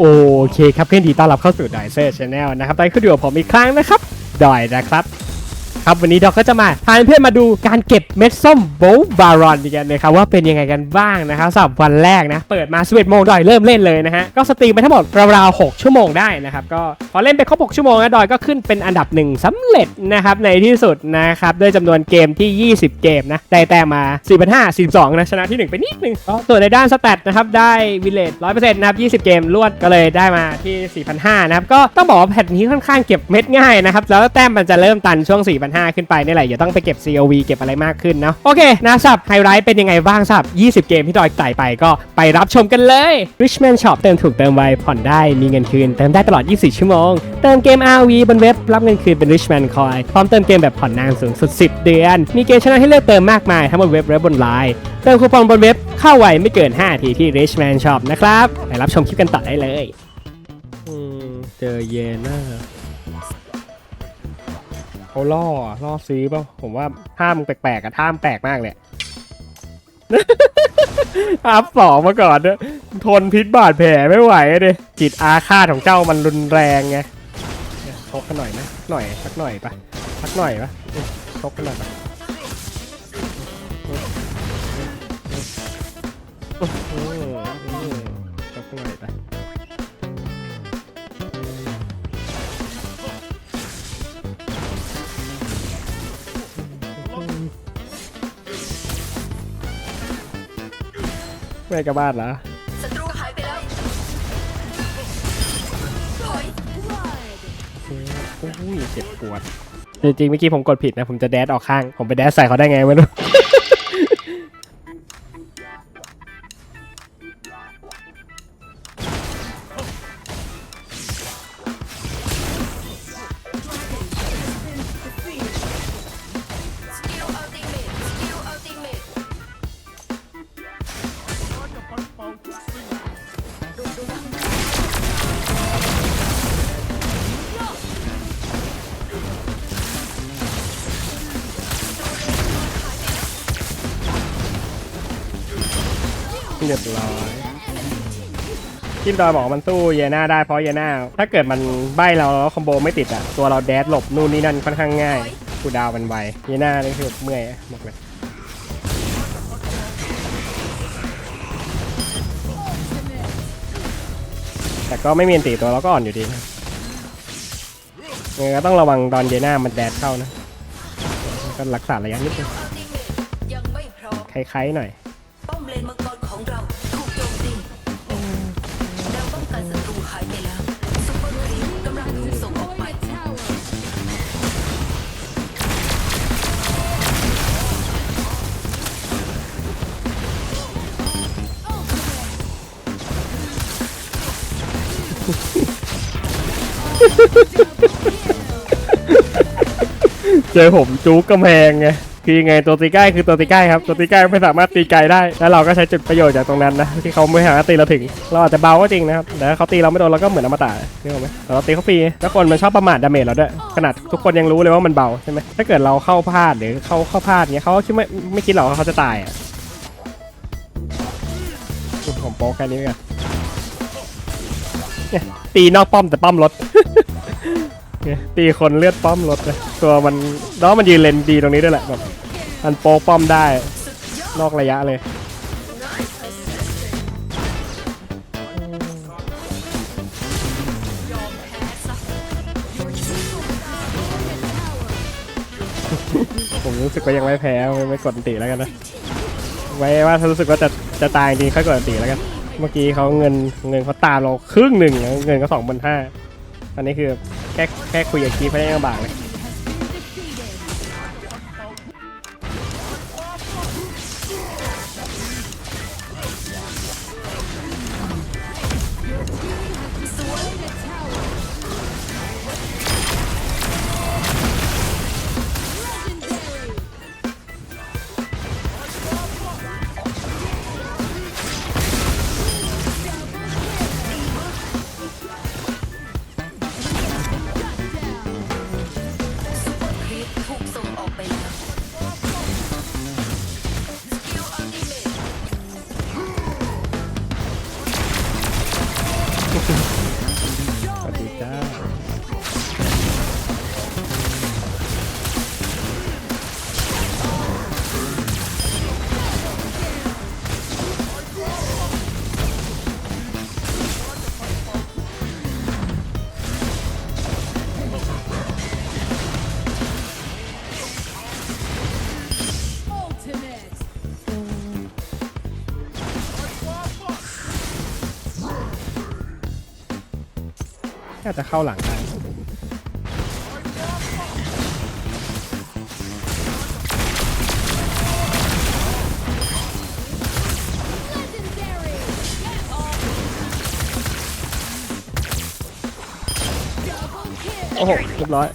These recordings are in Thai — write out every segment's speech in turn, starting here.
โอเคครับเพื่อนดีต้อนรับเข้าสู่ดอยเซอร์ชาแนลนะครับตอนนี้คุณอยู่กับผมอีกครั้งนะครับ ดอยนะครับ ครับวันนี้เราก็จะมาพาเพื่อนมาดูการเก็บเม็ดส้มโบบารอนกันนะครับว่าเป็นยังไงกันบ้างนะครับสำหรับวันแรกนะเปิดมา11โมงดอยเริ่มเล่นเลยนะฮะก็สตรีมไปทั้งหมดราวๆ6ชั่วโมงได้นะครับก็พอเล่นไปครบ6ชั่วโมงนะดอยก็ขึ้นเป็นอันดับหนึ่งสำเร็จนะครับในที่สุดนะครับด้วยจำนวนเกมที่ 20 เกมนะได้แต้มมา4,500 42นะชนะที่ 1 ไปนิดนึงส่วนในด้านสแตทนะครับได้วิลเลจ100%นะครับ20 เกมรวดก็เลยได้มาที่4,500นะครับก็ต้องบอกว่าแพทนี้ค่อนข้างเก็บเม็ดง่ายนะครับแล้วแต้มมันจะเริ่มตันช่วง4,500ขึ้นไปนี่แหละอย่าต้องไปเก็บ COV เก็บอะไรมากขึ้นเนาะโอเคนะสับไฮไลท์เป็นยังไงบ้างสับ 20 เกมที่ดอยไต่ไปก็ไปรับชมกันเลย Richman Shop เติมถูกเติมไวผ่อนได้มีเงินคืน เติมได้ตลอด 24 ชั่วโมง เติมเกม RV บนเว็บรับเงินคืนเป็น Richman Coin พร้อมเติมเกมแบบผ่อนนานสูงสุด 10 เดือน มีเกมชนะให้เลือกเติมมากมายทั้งบนเว็บและบนไลน์เติมคูปองบนเว็บเข้าไวไม่เกิน 5 ทีที่ Richman Shop นะครับไปรับชมคลิปกันต่อได้เลยเจอเยน่า เขาล่อล่อซื้อป่ะผมว่าท่ามึงแปลกๆอะท่ามแปลกมากเลยอัพสองมาก่อนเนอะทนพิษบาดแผลไม่ไหวเลยจิตอาฆาตของเจ้ามันรุนแรงไงชกกันหน่อยนะหน่อยสักหน่อยปะสักหน่อยปะชกกันหน่อยปะ ไม่กลับบ้านเหรอศัตรูหายไปแล้วถอยโอ้ยเจ็บปวด จริงๆเมื่อกี้ผมกดผิดนะ ผมจะแดดออกข้าง ผมไปแดดใส่เขาได้ไงไม่รู้ เรียบร้อยที่ดอยบอกมันสู้เยน่าได้เพราะเยน่าถ้าเกิดมันใบเราแล้วคอมโบไม่ติดอะ ตัวเราแดดหลบนู่นนี่นั่นค่อนข้างง่ายกูดาวมันไวเยน่านี่คือเมื่อยบอกเลยแต่ก็ไม่มีอันตีตัวเราก็อ่อนอยู่ดีนะยังก็ต้องระวังตอนเยน่ามันแดดเข้านะ ก็รักษาระยะนิดนึงอัลติเมทยังคล้ายๆหน่อย เจอผมจู๊กกำแพงไงคือยังไงตัวตีใกล้คือตัวตีใกล้ครับตัวตีใกล้ไม่สามารถตีไกลได้ แล้วเราก็ใช้จุดประโยชน์จากตรงนั้นนะที่เขาไม่สามารถตีเราถึง เราอาจจะเบาก็จริงนะครับแต่เขาตีเราไม่โดนเราก็เหมือนอมตะนึกออกไหมแต่เราตีเขาฟรีแล้วคนมันชอบประมาทดาเมจเราด้วยขนาดทุกคนยังรู้เลยว่ามันเบาใช่ไหมถ้าเกิดเราเข้าพลาดหรือเขาเข้าพลาดเงี้ยเขาคิดไม่ไม่คิดหรอกว่าเขาจะตายอะผมโป๊กแค่นี้กัน ตีนอกป้อมแต่ป้อมลดตีคนเลือดป้อมลดเลยตัวมันแล้วมันยืนเลนดีตรงนี้ด้วยแหละแบบมันโป๊กป้อมได้ นอกระยะเลยผมรู้สึกว่ายังไม่แพ้ไม่กดติแล้วกันนะ ไว้ว่าถ้ารู้สึกว่าจะจะตายจริงค่อยกดติแล้วกัน เมื่อกี้เขาเงินเงินเขาตามเราครึ่งหนึ่งนะเงินก็สองพันห้าอันนี้คือแค่แค่คุยกับคีฟไม่ได้ลำบากเลย น่าจะเข้าหลังได้โอ้โหเรียบร้อย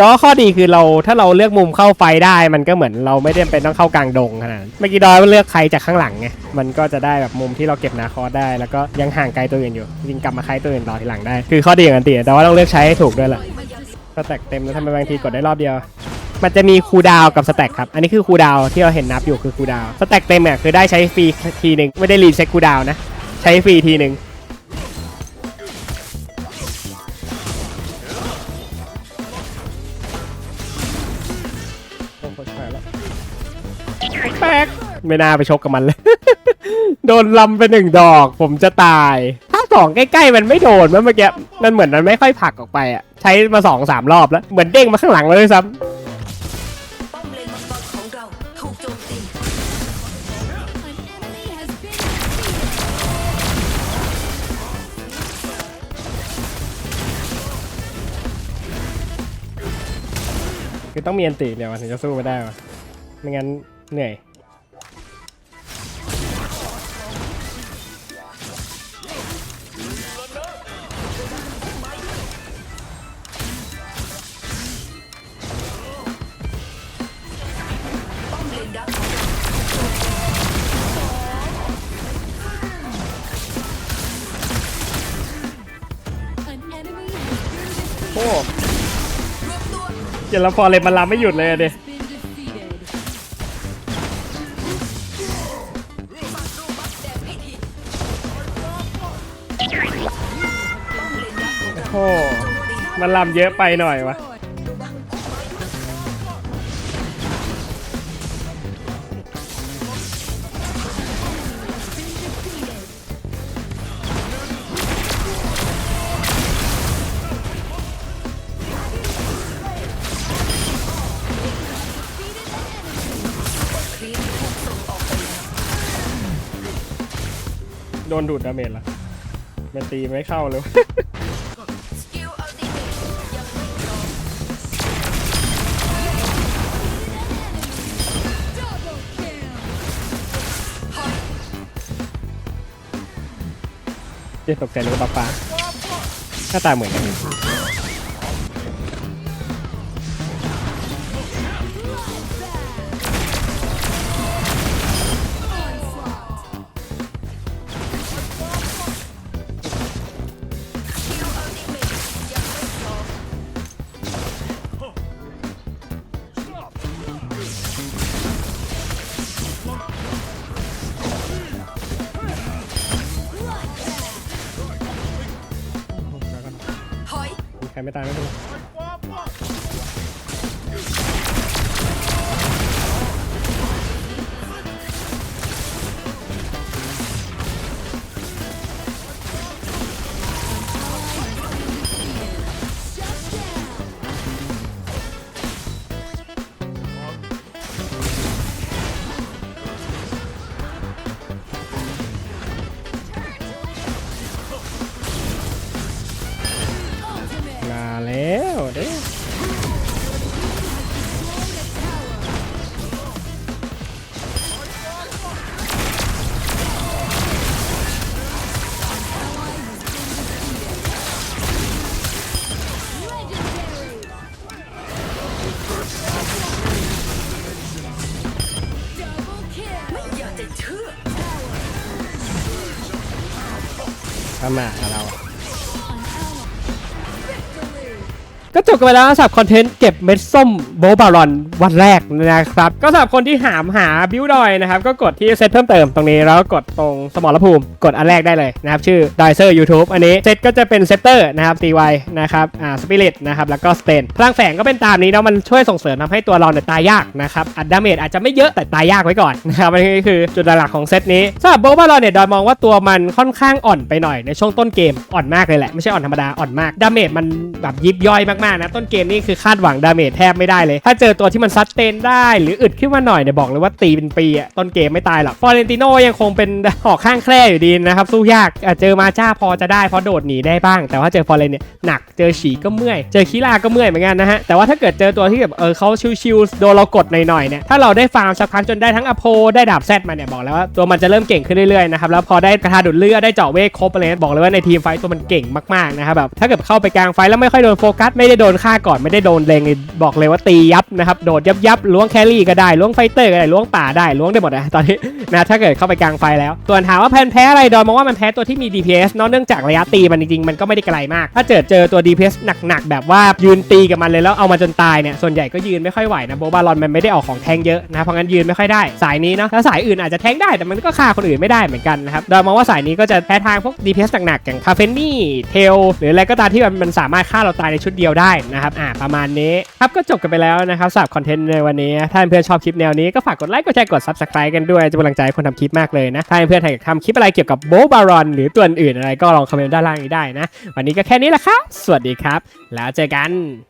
ดอข้อดีคือเราถ้าเราเลือกมุมเข้าไฟได้มันก็เหมือนเราไม่ได้เป็นต้องเข้ากลางดงขนาดนั้นเมื่อกี้ดอยเลือกใครจากข้างหลังไงมันก็จะได้แบบมุมที่เราเก็บนาคอสได้แล้วก็ยังห่างไกลตัวอื่นอยู่จริงกลับมาคล้ายตัวอื่นต่อทีหลังได้คือข้อดีของอันตีแต่ว่าต้องเลือกใช้ให้ถูกด้วยแหละสแต็กเต็มแล้วทำไมบางทีกดได้รอบเดียวมันจะมีคูดาวกับสแต็กครับ อันนี้คือคูดาวที่เราเห็นนับอยู่คือคูดาวสแต็กเต็มเนี่ยคือได้ใช้ฟรีทีหนึ่งไม่ได้รีเซ็ตคูดาวนะ ใช้ฟรีทีหนึ่ง ไม่น่าไปชกกับมันเลย โดนลำไปหนึ่งดอก ผมจะตาย ถ้าสองใกล้ๆมันไม่โดนเมื่อกี้มันเหมือนมันไม่ค่อยผลักออกไปอะ ใช้มาสองสามรอบแล้ว เหมือนเด้งมาข้างหลังเลยซ้ำคือต้องมีอันติเดี๋ยวมันถึงจะสู้ไม่ได้วะไม่งั้นเหนื่อย เดี๋ยวเราพอเลยมันลำไม่หยุดเลยเด็โอ้มันลำเยอะไปหน่อยวะ โดนดูดดาเมจละมันตีไม่เข้าเลยเมทยังไม่พร้อมเจ๊ตกใจเลยว่าป้าหน้าตาเหมือนกัน ใครไม่ตายไม่เป็นไร แล้วเด้ไม่อยากจะเชื่อทำมาเรา ก็จบกันไปแล้วสำหรับคอนเทนต์เก็บเม็ดส้มโบบารอนวันแรกนะครับ ก็สำหรับคนที่หามหาบิวดอยนะครับ ก็กดที่เซตเพิ่มเติมตรงนี้ แล้วกดตรงสมรภูมิ กดอันแรกได้เลยนะครับ ชื่อดอยเซอร์ YouTube อันนี้เซตก็จะเป็นเซตเตอร์นะครับตีไวนะครับอ่าสปิริตนะครับแล้วก็สเตนพลังแฝงก็เป็นตามนี้เนาะมันช่วยส่งเสริมทำให้ตัวเราเนี่ยตายยากนะครับอัดดาเมจอาจจะไม่เยอะแต่ตายยากไว้ก่อนนะครับอันนี้คือจุดหลักของเซตนี้สำหรับโบบารอนเนี่ยดอยมองว่าตัวมันค่อนข้างอ่อนไปหน่อยในช่วงต้นเกมอ่อนมากเลยแหละไม่ใช่อ่อนธรรมดาอ่อนมากดาเมจมันแบบยิบย่อยมากๆนะต้นเกมนี่คือคาดหวังดาเมจแทบไม่ได้เลย ถ้าเจอตัวที่มันซัดเตนได้ หรืออึดขึ้นมาหน่อยเนี่ยบอกเลยว่าตีเป็นปีอะต้นเกมไม่ตายหรอกฟอร์เรนติโนยังคงเป็นหอกข้างแคร่อยู่ดีนะครับสู้ยากเจอมาจ้าพอจะได้เพราะโดดหนีได้บ้าง แต่ว่าเจอฟอร์เรนเนี่ยหนักเจอฉีก็เมื่อยเจอคีราก็เมื่อยเหมือนกันนะฮะแต่ว่าถ้าเกิดเจอตัวที่แบบเออเขาชิวๆโดนเรากดหน่อยๆเนี่ยถ้าเราได้ฟาร์มสักพักจนได้ทั้งอโพได้ดาบแซดมาเนี่ยบอกแล้วว่าตัวมันจะเริ่มเก่งขึ้นเรื่อยๆนะครับแล้วพอได้กระทาดูดเลือดได้เจาะเวทครบไรเนี่ยบอกเลยว่าในทีมไฟตัวมันเก่งมากๆนะครับแบบถ้าเกิดเข้าไปกลางไฟแล้วไม่ค่อยโดนโฟกัสไม่ได้โดนฆ่าก่อนไม่ได้โดนเลงเลยบอกเลยว่าตียับนะครับโดดยับยับล้วงแครี่ก็ได้ล้วงไฟเตอร์ก็ได้ล้วงป่าได้ล้วงได้หมดนะตอนนี้นะถ้าเกิดเข้าไปกลางไฟแล้ว ส่วนถามว่าแพนแพ้อะไรดอนมองว่ามันแพ้ตัวที่มี DPS เนอะเนื่องจากระยะตีมันจริงๆมันก็ไม่ได้ไกลมาก ถ้าเจอเจอตัว DPS หนักๆแบบว่ายืนตีกับมันเลยแล้วเอามาจนตายเนี่ยส่วนใหญ่ก็ยืนไม่ค่อยไหวนะโบบาลอนมันไม่ได้ออกของแทงเยอะนะเพราะงั้นยืนไม่ค่อยได้สายนี้เนาะแล้วสายอื่นอาจจะแทงได้แต่มันก็ฆ่าคนอื่นไม่ได้เหมือนกันนะครับดอนมองว่าสายนี้ก็จะแพ้ทางพวก DPS หนักๆอย่างคาเฟนี่เทลหรืออะไรก็ตามที่มันมันสามารถฆ่าเราตายในชุดเดียวได้นะครับอ่าประมาณนี้ครับก็จบกันไปแล้วนะครับสำหรับคอนเทนต์ในวันนี้ ถ้าเพื่อนๆชอบคลิปแนวนี้ก็ฝากกดไลค์กดแชร์กด subscribe กันด้วยจะเป็นกำลังใจให้คนทำคลิปมากเลยนะถ้าเพื่อนๆอยากทำคลิปอะไรเกี่ยวกับโบบารอนหรือตัวอื่นอะไรก็ลองคอมเมนต์ด้านล่างนี้ได้นะ วันนี้ก็แค่นี้แหละครับสวัสดีครับ แล้วเจอกัน